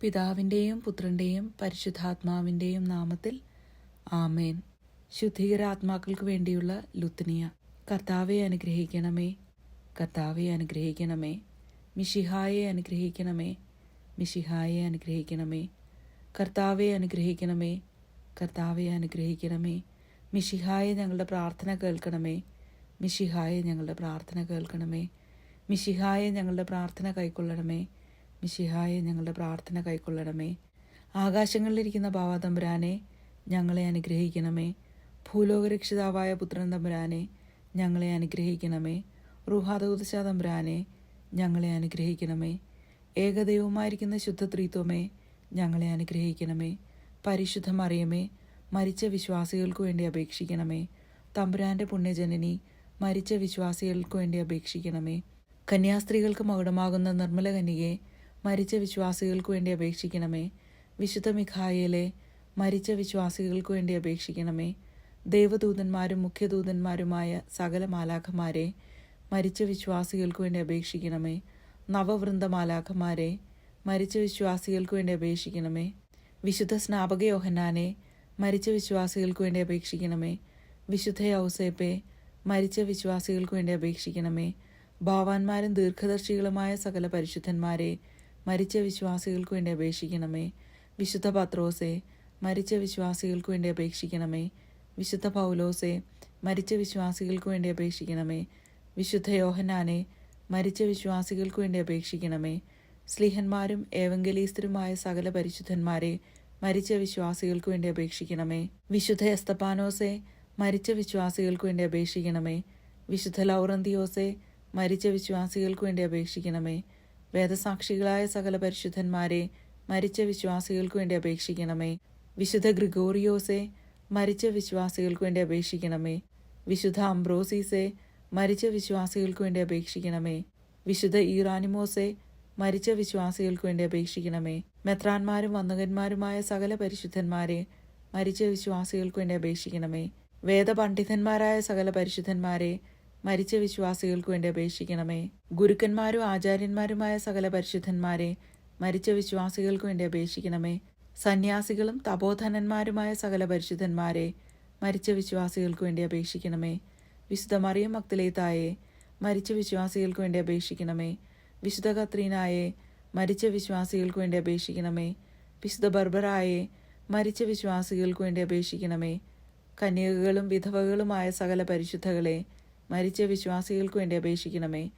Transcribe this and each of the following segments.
പിതാവിന്റെയും പുത്രന്റെയും പരിശുദ്ധാത്മാവിന്റെയും നാമത്തിൽ ആമേൻ. ശുദ്ധീകര ആത്മാക്കൾക്ക് വേണ്ടിയുള്ള ലുത്നിയ. കർത്താവെ അനുഗ്രഹിക്കണമേ. കർത്താവെ അനുഗ്രഹിക്കണമേ. മിഷിഹായെ അനുഗ്രഹിക്കണമേ. മിഷിഹായെ അനുഗ്രഹിക്കണമേ. കർത്താവെ അനുഗ്രഹിക്കണമേ. കർത്താവെ അനുഗ്രഹിക്കണമേ. മിഷിഹായെ ഞങ്ങളുടെ പ്രാർത്ഥന കേൾക്കണമേ. മിഷിഹായെ ഞങ്ങളുടെ പ്രാർത്ഥന കേൾക്കണമേ. മിഷിഹായെ ഞങ്ങളുടെ പ്രാർത്ഥന കൈക്കൊള്ളണമേ. മിഷിഹായെ ഞങ്ങളുടെ പ്രാർത്ഥന കൈക്കൊള്ളണമേ. ആകാശങ്ങളിലിരിക്കുന്ന ബാവാതമ്പുരാനെ ഞങ്ങളെ അനുഗ്രഹിക്കണമേ. ഭൂലോകരക്ഷിതാവായ പുത്രൻ തമ്പുരാനെ ഞങ്ങളെ അനുഗ്രഹിക്കണമേ. റുഹാദൂതശ തമ്പുരാനെ ഞങ്ങളെ അനുഗ്രഹിക്കണമേ. ഏകദൈവമായിരിക്കുന്ന ശുദ്ധ ത്രീത്വമേ ഞങ്ങളെ അനുഗ്രഹിക്കണമേ. പരിശുദ്ധമറിയമേ മരിച്ച വിശ്വാസികൾക്ക് വേണ്ടി അപേക്ഷിക്കണമേ. തമ്പുരാന്റെ പുണ്യജനനി മരിച്ച വിശ്വാസികൾക്ക് വേണ്ടി അപേക്ഷിക്കണമേ. കന്യാസ്ത്രീകൾക്ക് മകുടമാകുന്ന നിർമ്മല കന്യകെ മരിച്ച വിശ്വാസികൾക്ക് വേണ്ടി അപേക്ഷിക്കണമേ. വിശുദ്ധ മിഖായേലെ മരിച്ച വിശ്വാസികൾക്ക് വേണ്ടി അപേക്ഷിക്കണമേ. ദേവദൂതന്മാരും മുഖ്യദൂതന്മാരുമായ സകല മാലാഖമാരെ മരിച്ച വിശ്വാസികൾക്ക് വേണ്ടി അപേക്ഷിക്കണമേ. നവവൃന്ദ മാലാഖമാരെ മരിച്ച വിശ്വാസികൾക്ക് വേണ്ടി അപേക്ഷിക്കണമേ. വിശുദ്ധ സ്നാപക യോഹന്നാനെ മരിച്ച വിശ്വാസികൾക്ക് വേണ്ടി അപേക്ഷിക്കണമേ. വിശുദ്ധ ഔസേപ്പെ മരിച്ച വിശ്വാസികൾക്ക് വേണ്ടി അപേക്ഷിക്കണമേ. ഭാവാന്മാരും ദീർഘദർശികളുമായ സകല പരിശുദ്ധന്മാരെ മരിച്ച വിശ്വാസികൾക്ക് വേണ്ടി അപേക്ഷിക്കണമേ. വിശുദ്ധ പത്രോസെ മരിച്ച വിശ്വാസികൾക്ക് വേണ്ടി അപേക്ഷിക്കണമേ. വിശുദ്ധ പൗലോസെ മരിച്ച വിശ്വാസികൾക്ക് വേണ്ടി അപേക്ഷിക്കണമേ. വിശുദ്ധ യോഹനാനെ മരിച്ച വിശ്വാസികൾക്ക് വേണ്ടി അപേക്ഷിക്കണമേ. സ്ലിഹന്മാരും ഏവങ്കലീസ്തരുമായ സകല പരിശുദ്ധന്മാരെ മരിച്ച വിശ്വാസികൾക്ക് വേണ്ടി അപേക്ഷിക്കണമേ. വിശുദ്ധ എസ്തപ്പാനോസെ മരിച്ച വിശ്വാസികൾക്ക് വേണ്ടി അപേക്ഷിക്കണമേ. വിശുദ്ധ ലൗറന്തിയോസെ മരിച്ച വിശ്വാസികൾക്ക് വേണ്ടി അപേക്ഷിക്കണമേ. വേദസാക്ഷികളായ സകല പരിശുദ്ധന്മാരെ മരിച്ച വിശ്വാസികൾക്ക് വേണ്ടി അപേക്ഷിക്കണമേ. വിശുദ്ധ ഗ്രിഗോറിയോസെ മരിച്ച വിശ്വാസികൾക്ക് വേണ്ടി അപേക്ഷിക്കണമേ. വിശുദ്ധ അംബ്രോസീസെ മരിച്ച വിശ്വാസികൾക്ക് വേണ്ടി അപേക്ഷിക്കണമേ. വിശുദ്ധ ഈറാനിമോസെ മരിച്ച വിശ്വാസികൾക്ക് വേണ്ടി അപേക്ഷിക്കണമേ. മെത്രാന്മാരും വന്നകന്മാരുമായ സകല പരിശുദ്ധന്മാരെ മരിച്ച വിശ്വാസികൾക്ക് വേണ്ടി അപേക്ഷിക്കണമേ. വേദപണ്ഡിതന്മാരായ സകല പരിശുദ്ധന്മാരെ മരിച്ച വിശ്വാസികൾക്ക് വേണ്ടി അപേക്ഷിക്കണമേ. ഗുരുക്കന്മാരും ആചാര്യന്മാരുമായ സകല പരിശുദ്ധന്മാരെ മരിച്ച വിശ്വാസികൾക്ക് വേണ്ടി അപേക്ഷിക്കണമേ. സന്യാസികളും തപോധനന്മാരുമായ സകല പരിശുദ്ധന്മാരെ മരിച്ച വിശ്വാസികൾക്ക് വേണ്ടി അപേക്ഷിക്കണമേ. വിശുദ്ധ മറിയം മക്തലേത്തായെ മരിച്ച വിശ്വാസികൾക്ക് വേണ്ടി അപേക്ഷിക്കണമേ. വിശുദ്ധ കത്രീനായെ മരിച്ച വിശ്വാസികൾക്ക് വേണ്ടി അപേക്ഷിക്കണമേ. വിശുദ്ധ ബർബറായെ മരിച്ച വിശ്വാസികൾക്ക് വേണ്ടി അപേക്ഷിക്കണമേ. കന്യകകളും വിധവകളുമായ സകല പരിശുദ്ധകളെ മരിച്ച വിശ്വാസികൾക്ക് വേണ്ടി അപേക്ഷിക്കണമേ.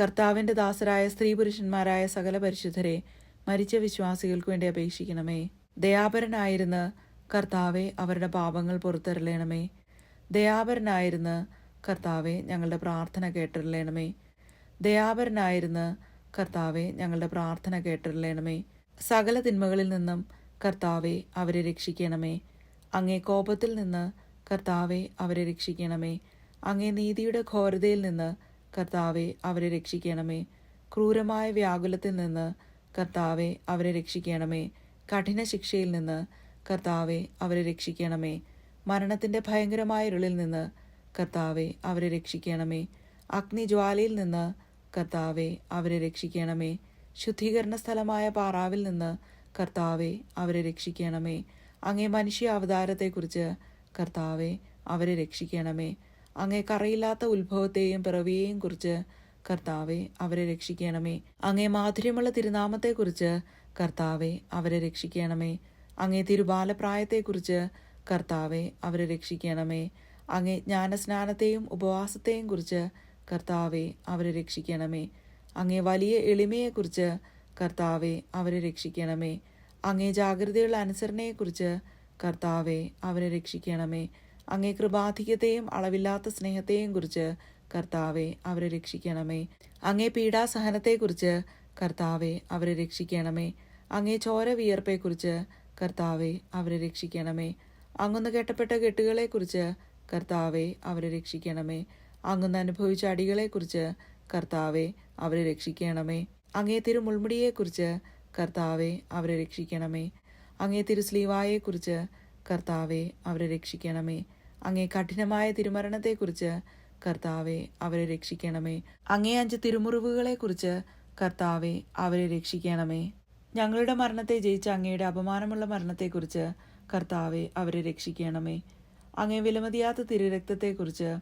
കർത്താവിന്റെ ദാസരായ സ്ത്രീ പുരുഷന്മാരായ സകല പരിശുദ്ധരെ മരിച്ച വിശ്വാസികൾക്ക് വേണ്ടി അപേക്ഷിക്കണമേ. ദയാപരനായിരുന്ന് കർത്താവെ അവരുടെ പാപങ്ങൾ പുറത്തരളയണമേ ദയാപരനായിരുന്ന് കർത്താവെ ഞങ്ങളുടെ പ്രാർത്ഥന കേട്ടിരലേണമേ ദയാപരനായിരുന്ന് കർത്താവെ ഞങ്ങളുടെ പ്രാർത്ഥന കേട്ടിരലേണമേ സകല തിന്മകളിൽ നിന്നും കർത്താവെ അവരെ രക്ഷിക്കണമേ. അങ്ങേ കോപത്തിൽ നിന്ന് കർത്താവെ അവരെ രക്ഷിക്കണമേ. അങ്ങേ നീതിയുടെ ഘോരതയിൽ നിന്ന് കർത്താവെ അവരെ രക്ഷിക്കണമേ. ക്രൂരമായ വ്യാകുലത്തിൽ നിന്ന് കർത്താവെ അവരെ രക്ഷിക്കണമേ. കഠിന ശിക്ഷയിൽ നിന്ന് കർത്താവെ അവരെ രക്ഷിക്കണമേ. മരണത്തിന്റെ ഭയങ്കരമായ ഇരുളിൽ നിന്ന് കർത്താവെ അവരെ രക്ഷിക്കണമേ. അഗ്നിജ്വാലയിൽ നിന്ന് കർത്താവെ അവരെ രക്ഷിക്കണമേ. ശുദ്ധീകരണ സ്ഥലമായ പാറാവിൽ നിന്ന് കർത്താവെ അവരെ രക്ഷിക്കണമേ. അങ്ങേ മനുഷ്യ അവതാരത്തെക്കുറിച്ച് കർത്താവെ അവരെ രക്ഷിക്കണമേ. അങ്ങേ കറയില്ലാത്ത ഉത്ഭവത്തെയും പിറവിയെയും കുറിച്ച് കർത്താവെ അവരെ രക്ഷിക്കണമേ. അങ്ങേ മാധുര്യമുള്ള തിരുനാമത്തെക്കുറിച്ച് കർത്താവെ അവരെ രക്ഷിക്കണമേ. അങ്ങേ തിരുബാലപ്രായത്തെക്കുറിച്ച് കർത്താവെ അവരെ രക്ഷിക്കണമേ. അങ്ങേ ജ്ഞാനസ്നാനത്തെയും ഉപവാസത്തെയും കുറിച്ച് കർത്താവെ അവരെ രക്ഷിക്കണമേ. അങ്ങേ വലിയ എളിമയെക്കുറിച്ച് കർത്താവെ അവരെ രക്ഷിക്കണമേ. അങ്ങേ ജാഗ്രതയുള്ള അനുസരണയെക്കുറിച്ച് കർത്താവെ അവരെ രക്ഷിക്കണമേ. അങ്ങേ കൃപാധിക്യത്തെയും അളവില്ലാത്ത സ്നേഹത്തെയും കുറിച്ച് കർത്താവെ അവരെ രക്ഷിക്കണമേ. അങ്ങേ പീഡാസഹനത്തെക്കുറിച്ച് കർത്താവെ അവരെ രക്ഷിക്കണമേ. അങ്ങേ ചോര വിയർപ്പെക്കുറിച്ച് കർത്താവെ അവരെ രക്ഷിക്കണമേ. അങ്ങുന്ന് കെട്ടപ്പെട്ട കെട്ടുകളെക്കുറിച്ച് കർത്താവെ അവരെ രക്ഷിക്കണമേ. അങ്ങുന്ന് അനുഭവിച്ച അടികളെക്കുറിച്ച് കർത്താവെ അവരെ രക്ഷിക്കണമേ. അങ്ങേ തിരുമുൾമുടിയെക്കുറിച്ച് കർത്താവെ അവരെ രക്ഷിക്കണമേ. അങ്ങേ തിരുസ്ലീവായെക്കുറിച്ച് കർത്താവെ അവരെ രക്ഷിക്കണമേ. അങ്ങേ കഠിനമായ തിരുമരണത്തെക്കുറിച്ച് കർത്താവെ അവരെ രക്ഷിക്കണമേ. അങ്ങേ അഞ്ച് തിരുമുറിവുകളെക്കുറിച്ച് കർത്താവെ അവരെ രക്ഷിക്കണമേ. ഞങ്ങളുടെ മരണത്തെ ജയിച്ച അങ്ങയുടെ അപമാനമുള്ള മരണത്തെക്കുറിച്ച് കർത്താവെ അവരെ രക്ഷിക്കണമേ. അങ്ങേ വിലമതിയാത്ത തിരുരക്തത്തെക്കുറിച്ച്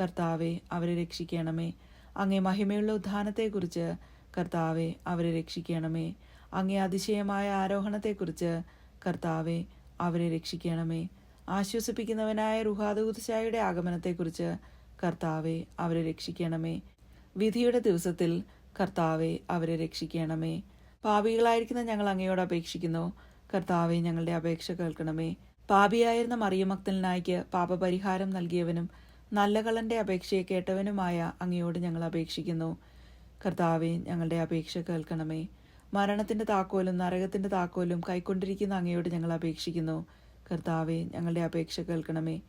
കർത്താവെ അവരെ രക്ഷിക്കണമേ. അങ്ങേ മഹിമയുള്ള ഉത്ഥാനത്തെക്കുറിച്ച് കർത്താവെ അവരെ രക്ഷിക്കണമേ. അങ്ങേ അതിശയമായ ആരോഹണത്തെക്കുറിച്ച് കർത്താവെ അവരെ രക്ഷിക്കണമേ. ആശ്വസിപ്പിക്കുന്നവനായ റുഹാദൂത്ശായുടെ ആഗമനത്തെക്കുറിച്ച് കർത്താവെ അവരെ രക്ഷിക്കണമേ. വിധിയുടെ ദിവസത്തിൽ കർത്താവെ അവരെ രക്ഷിക്കണമേ. പാപികളായിരിക്കുന്ന ഞങ്ങൾ അങ്ങയോട് അപേക്ഷിക്കുന്നു. കർത്താവെ ഞങ്ങളുടെ അപേക്ഷ കേൾക്കണമേ. പാപിയായിരുന്ന മറിയമക്തലിനായിക്ക് പാപപരിഹാരം നൽകിയവനും നല്ല കളന്റെ അപേക്ഷയെ കേട്ടവനുമായ അങ്ങയോട് ഞങ്ങൾ അപേക്ഷിക്കുന്നു. കർത്താവെ ഞങ്ങളുടെ അപേക്ഷ കേൾക്കണമേ. മരണത്തിന്റെ താക്കോലും നരകത്തിന്റെ താക്കോലും കൈക്കൊണ്ടിരിക്കുന്ന അങ്ങയോട് ഞങ്ങൾ അപേക്ഷിക്കുന്നു. കർത്താവെ ഞങ്ങളുടെ അപേക്ഷ കേൾക്കണമേ.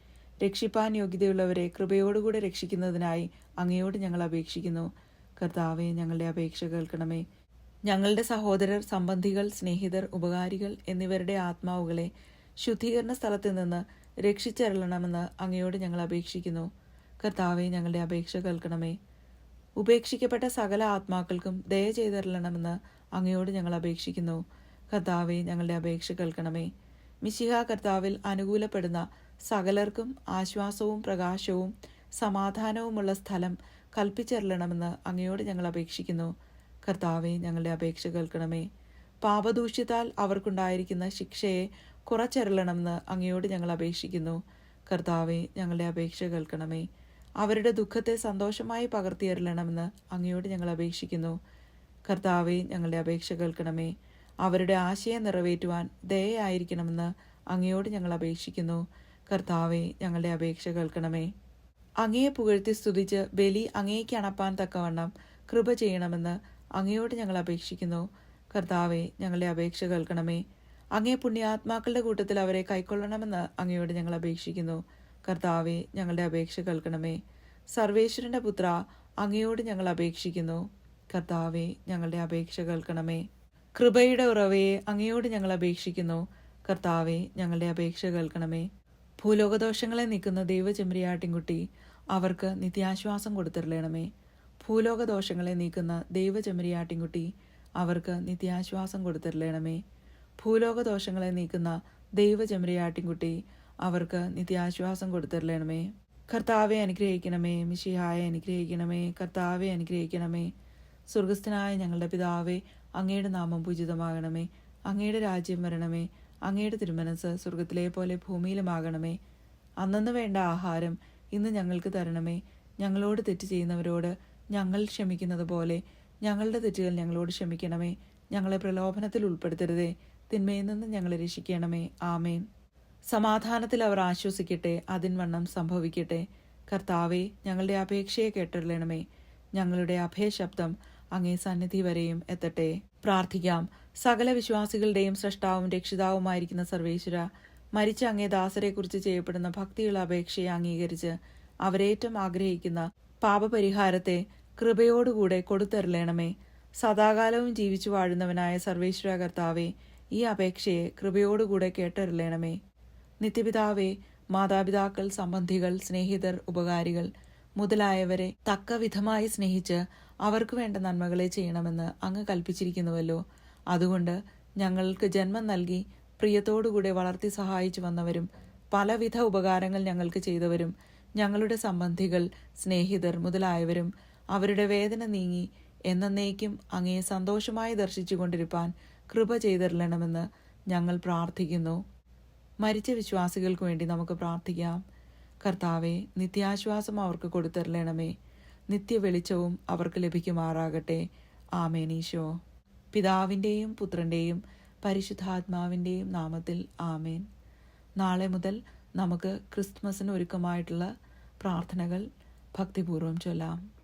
രക്ഷിപ്പാൻ യോഗ്യതയുള്ളവരെ കൃപയോടുകൂടെ രക്ഷിക്കുന്നതിനായി അങ്ങയോട് ഞങ്ങൾ അപേക്ഷിക്കുന്നു. കർത്താവെ ഞങ്ങളുടെ അപേക്ഷ കേൾക്കണമേ. ഞങ്ങളുടെ സഹോദരർ സംബന്ധികൾ സ്നേഹിതർ ഉപകാരികൾ എന്നിവരുടെ ആത്മാവുകളെ ശുദ്ധീകരണ സ്ഥലത്ത് നിന്ന് രക്ഷിച്ചരളണമെന്ന് അങ്ങയോട് ഞങ്ങൾ അപേക്ഷിക്കുന്നു. കർത്താവെ ഞങ്ങളുടെ അപേക്ഷ കേൾക്കണമേ. ഉപേക്ഷിക്കപ്പെട്ട സകല ആത്മാക്കൾക്കും ദയ ചെയ്തരളണമെന്ന് അങ്ങയോട് ഞങ്ങൾ അപേക്ഷിക്കുന്നു. കർത്താവെ ഞങ്ങളുടെ അപേക്ഷ കേൾക്കണമേ. മിശിഹ കർത്താവിൽ അനുകൂലപ്പെടുന്ന സകലർക്കും ആശ്വാസവും പ്രകാശവും സമാധാനവുമുള്ള സ്ഥലം കൽപ്പിച്ചരളണമെന്ന് അങ്ങയോട് ഞങ്ങൾ അപേക്ഷിക്കുന്നു. കർത്താവെ ഞങ്ങളുടെ അപേക്ഷ കേൾക്കണമേ. പാപദൂഷ്യത്താൽ അവർക്കുണ്ടായിരിക്കുന്ന ശിക്ഷയെ കുറച്ചരളണമെന്ന് അങ്ങയോട് ഞങ്ങൾ അപേക്ഷിക്കുന്നു. കർത്താവെ ഞങ്ങളുടെ അപേക്ഷ കേൾക്കണമേ. അവരുടെ ദുഃഖത്തെ സന്തോഷമായി പകർത്തിയരളണമെന്ന് അങ്ങയോട് ഞങ്ങൾ അപേക്ഷിക്കുന്നു. കർത്താവെ ഞങ്ങളുടെ അപേക്ഷ കേൾക്കണമേ. അവരുടെ ആശയം നിറവേറ്റുവാൻ ദയയായിരിക്കണമെന്ന് അങ്ങയോട് ഞങ്ങൾ അപേക്ഷിക്കുന്നു. കർത്താവെ ഞങ്ങളുടെ അപേക്ഷ കേൾക്കണമേ. അങ്ങയെ പുകഴ്ത്തി സ്തുതിച്ച് ബലി അങ്ങേക്ക് അണപ്പാൻ തക്കവണ്ണം കൃപ ചെയ്യണമെന്ന് അങ്ങയോട് ഞങ്ങൾ അപേക്ഷിക്കുന്നു. കർത്താവെ ഞങ്ങളുടെ അപേക്ഷ കേൾക്കണമേ. അങ്ങേ പുണ്യാത്മാക്കളുടെ കൂട്ടത്തിൽ അവരെ കൈക്കൊള്ളണമെന്ന് അങ്ങയോട് ഞങ്ങൾ അപേക്ഷിക്കുന്നു. കർത്താവെ ഞങ്ങളുടെ അപേക്ഷ കേൾക്കണമേ. സർവേശ്വരന്റെ പുത്ര അങ്ങയോട് ഞങ്ങൾ അപേക്ഷിക്കുന്നു. കർത്താവെ ഞങ്ങളുടെ അപേക്ഷ കേൾക്കണമേ. കൃപയുടെ ഉറവയെ അങ്ങയോട് ഞങ്ങൾ അപേക്ഷിക്കുന്നു. കർത്താവെ ഞങ്ങളുടെ അപേക്ഷ കേൾക്കണമേ. ഭൂലോകദോഷങ്ങളെ നിൽക്കുന്ന ദൈവചെമ്മരിയാട്ടിൻകുട്ടി അവർക്ക് നിത്യാശ്വാസം കൊടുത്തിരളണമേ ഭൂലോകദോഷങ്ങളെ നീക്കുന്ന ദൈവചെമ്മരിയാട്ടിൻകുട്ടി അവർക്ക് നിത്യാശ്വാസം കൊടുത്തിരളണമേ ഭൂലോകദോഷങ്ങളെ നീക്കുന്ന ദൈവചെമ്മരിയാട്ടിൻകുട്ടി അവർക്ക് നിത്യാശ്വാസം കൊടുത്തിരളണമേ കർത്താവെ അനുഗ്രഹിക്കണമേ മിഷിഹായെ അനുഗ്രഹിക്കണമേ കർത്താവെ അനുഗ്രഹിക്കണമേ. സ്വർഗസ്ഥനായ ഞങ്ങളുടെ പിതാവേ അങ്ങയുടെ നാമം പൂജിതമാകണമേ. അങ്ങയുടെ രാജ്യം വരണമേ. അങ്ങയുടെ തിരുമനസ് സ്വർഗത്തിലെ പോലെ ഭൂമിയിലുമാകണമേ. അന്നു വേണ്ട ആഹാരം ഇന്ന് ഞങ്ങൾക്ക് തരണമേ. ഞങ്ങളോട് തെറ്റ് ചെയ്യുന്നവരോട് ഞങ്ങൾ ക്ഷമിക്കുന്നത് പോലെ ഞങ്ങളുടെ തെറ്റുകൾ ഞങ്ങളോട് ക്ഷമിക്കണമേ. ഞങ്ങളെ പ്രലോഭനത്തിൽ ഉൾപ്പെടുത്തരുതേ. തിന്മയിൽ നിന്ന് ഞങ്ങളെ രക്ഷിക്കണമേ. ആമേൻ. സമാധാനത്തിൽ അവർ ആശ്വസിക്കട്ടെ. അതിൻവണ്ണം സംഭവിക്കട്ടെ. കർത്താവെ ഞങ്ങളുടെ അപേക്ഷയെ കേട്ടറിയണമേ. ഞങ്ങളുടെ അഭയശബ്ദം അങ്ങേ സന്നിധി വരെയും എത്തട്ടെ. പ്രാർത്ഥിക്കാം. സകല വിശ്വാസികളുടെയും സൃഷ്ടാവും രക്ഷിതാവുമായിരിക്കുന്ന സർവേശ്വര മരിച്ച അങ്ങേ ദാസരെക്കുറിച്ച് ചെയ്യപ്പെടുന്ന ഭക്തിയുള്ള അപേക്ഷയെ അംഗീകരിച്ച് അവരേറ്റം ആഗ്രഹിക്കുന്ന പാപപരിഹാരത്തെ കൃപയോടുകൂടെ കൊടുത്തരളയണമേ സദാകാലവും ജീവിച്ചു വാഴുന്നവനായ സർവേശ്വര കർത്താവെ ഈ അപേക്ഷയെ കൃപയോടുകൂടെ കേട്ടറിയണമേ നിത്യപിതാവേ മാതാപിതാക്കൾ സംബന്ധികൾ സ്നേഹിതർ ഉപകാരികൾ മുതലായവരെ തക്കവിധമായി സ്നേഹിച്ച് അവർക്ക് വേണ്ട നന്മകളെ ചെയ്യണമെന്ന് അങ്ങ് കൽപ്പിച്ചിരിക്കുന്നുവല്ലോ. അതുകൊണ്ട് ഞങ്ങൾക്ക് ജന്മം നൽകി പ്രിയത്തോടുകൂടെ വളർത്തി സഹായിച്ചു വന്നവരും പലവിധ ഉപകാരങ്ങൾ ഞങ്ങൾക്ക് ചെയ്തവരും ഞങ്ങളുടെ സംബന്ധികൾ സ്നേഹിതർ മുതലായവരും അവരുടെ വേദന നീങ്ങി എന്നേക്കും അങ്ങയെ സന്തോഷമായി ദർശിച്ചുകൊണ്ടിരിപ്പാൻ കൃപ ചെയ്തിരണമെന്ന് ഞങ്ങൾ പ്രാർത്ഥിക്കുന്നു. മരിച്ച വിശ്വാസികൾക്ക് വേണ്ടി നമുക്ക് പ്രാർത്ഥിക്കാം. കർത്താവെ നിത്യാശ്വാസം അവർക്ക് കൊടുത്തരളണമേ നിത്യവെളിച്ചവും അവർക്ക് ലഭിക്കുമാറാകട്ടെ. ആമേനീശോ പിതാവിന്റെയും പുത്രന്റെയും പരിശുദ്ധാത്മാവിന്റെയും നാമത്തിൽ ആമേൻ. നാളെ മുതൽ നമുക്ക് ക്രിസ്മസിന് ഒരുക്കമായിട്ടുള്ള പ്രാർത്ഥനകൾ ഭക്തിപൂർവം ചൊല്ലാം.